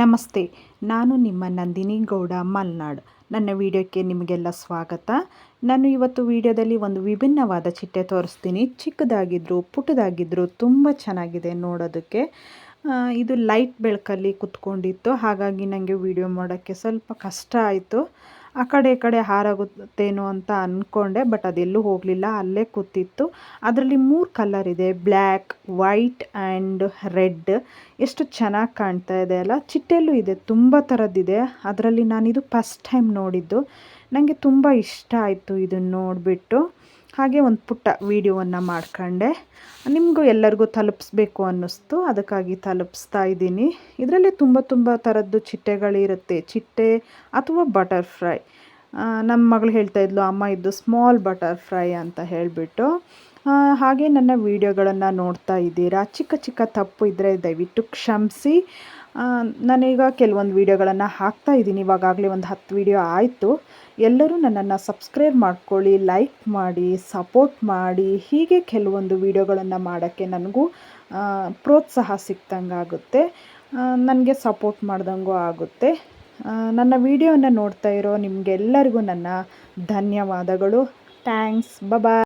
ನಮಸ್ತೆ, ನಾನು ನಿಮ್ಮ ನಂದಿನಿ ಗೌಡ ಮಲ್ನಾಡ್. ನನ್ನ ವಿಡಿಯೋಕ್ಕೆ ನಿಮಗೆಲ್ಲ ಸ್ವಾಗತ. ನಾನು ಇವತ್ತು ವಿಡಿಯೋದಲ್ಲಿ ಒಂದು ವಿಭಿನ್ನವಾದ ಚಿಟ್ಟೆ ತೋರಿಸ್ತೀನಿ. ಚಿಕ್ಕದಾಗಿದ್ರು ಪುಟ್ಟದಾಗಿದ್ದರೂ ತುಂಬ ಚೆನ್ನಾಗಿದೆ ನೋಡೋದಕ್ಕೆ. ಇದು ಲೈಟ್ ಬೆಳಕಲ್ಲಿ ಕುತ್ಕೊಂಡಿತ್ತು. ಹಾಗಾಗಿ ನನಗೆ ವಿಡಿಯೋ ಮಾಡೋಕ್ಕೆ ಸ್ವಲ್ಪ ಕಷ್ಟ ಆಯಿತು. ಆ ಕಡೆ ಈ ಕಡೆ ಹಾರಾಗುತ್ತೇನೋ ಅಂತ ಅಂದ್ಕೊಂಡೆ ಬಟ್ ಅದೆಲ್ಲೂ ಹೋಗಲಿಲ್ಲ. ಅಲ್ಲೇ ಕೂತಿತ್ತು. ಅದರಲ್ಲಿ ಮೂರು ಕಲರ್ ಇದೆ. ಬ್ಲ್ಯಾಕ್ ವೈಟ್ ಆ್ಯಂಡ್ ರೆಡ್ ಎಷ್ಟು ಚೆನ್ನಾಗಿ ಕಾಣ್ತಾ ಇದೆ ಅಲ್ಲ? ಚಿಟ್ಟೆಲ್ಲೂ ಇದೆ. ತುಂಬ ಥರದ್ದಿದೆ ಅದರಲ್ಲಿ ನಾನಿದು ಫಸ್ಟ್ ಟೈಮ್ ನೋಡಿದ್ದು. ನನಗೆ ತುಂಬ ಇಷ್ಟ ಆಯಿತು ಇದನ್ನು ನೋಡಿಬಿಟ್ಟು. ಹಾಗೆ ಒಂದು ಪುಟ್ಟ ವೀಡಿಯೋವನ್ನು ಮಾಡ್ಕೊಂಡೆ. ನಿಮಗೂ ಎಲ್ಲರಿಗೂ ತಲುಪಿಸ್ಬೇಕು ಅನ್ನಿಸ್ತು. ಅದಕ್ಕಾಗಿ ತಲುಪಿಸ್ತಾ ಇದ್ದೀನಿ. ಇದರಲ್ಲಿ ತುಂಬ ತುಂಬ ಥರದ್ದು ಚಿಟ್ಟೆಗಳಿರುತ್ತೆ. ಚಿಟ್ಟೆ ಅಥವಾ ಬಟರ್ಫ್ರೈ ನಮ್ಮ ಮಗಳು ಹೇಳ್ತಾ ಇದ್ಲು, ಅಮ್ಮ, ಇದು ಸ್ಮಾಲ್ ಬಟರ್ಫ್ರೈ ಅಂತ ಹೇಳಿಬಿಟ್ಟು. ಹಾಗೆ ನನ್ನ ವೀಡಿಯೋಗಳನ್ನು ನೋಡ್ತಾ ಇದ್ದೀರಾ. ಚಿಕ್ಕ ಚಿಕ್ಕ ತಪ್ಪು ಇದ್ದರೆ ದಯವಿಟ್ಟು ಕ್ಷಮಿಸಿ. ನಾನೀಗ ಕೆಲವೊಂದು ವೀಡಿಯೋಗಳನ್ನು ಹಾಕ್ತಾ ಇದ್ದೀನಿ. ಇವಾಗಾಗಲೇ ಒಂದು ಹತ್ತು ವೀಡಿಯೋ ಆಯಿತು. ಎಲ್ಲರೂ ನನ್ನನ್ನು ಸಬ್ಸ್ಕ್ರೈಬ್ ಮಾಡ್ಕೊಳ್ಳಿ, ಲೈಕ್ ಮಾಡಿ, ಸಪೋರ್ಟ್ ಮಾಡಿ. ಹೀಗೆ ಕೆಲವೊಂದು ವೀಡಿಯೋಗಳನ್ನು ಮಾಡೋಕ್ಕೆ ನನಗೂ ಪ್ರೋತ್ಸಾಹ ಸಿಕ್ತಂಗಾಗುತ್ತೆ ನನಗೆ ಸಪೋರ್ಟ್ ಮಾಡ್ದಂಗೂ ಆಗುತ್ತೆ. ನನ್ನ ವೀಡಿಯೋನ ನೋಡ್ತಾ ಇರೋ ನಿಮಗೆಲ್ಲರಿಗೂ ನನ್ನ ಧನ್ಯವಾದಗಳು. ಥ್ಯಾಂಕ್ಸ್. ಬಬಾಯ್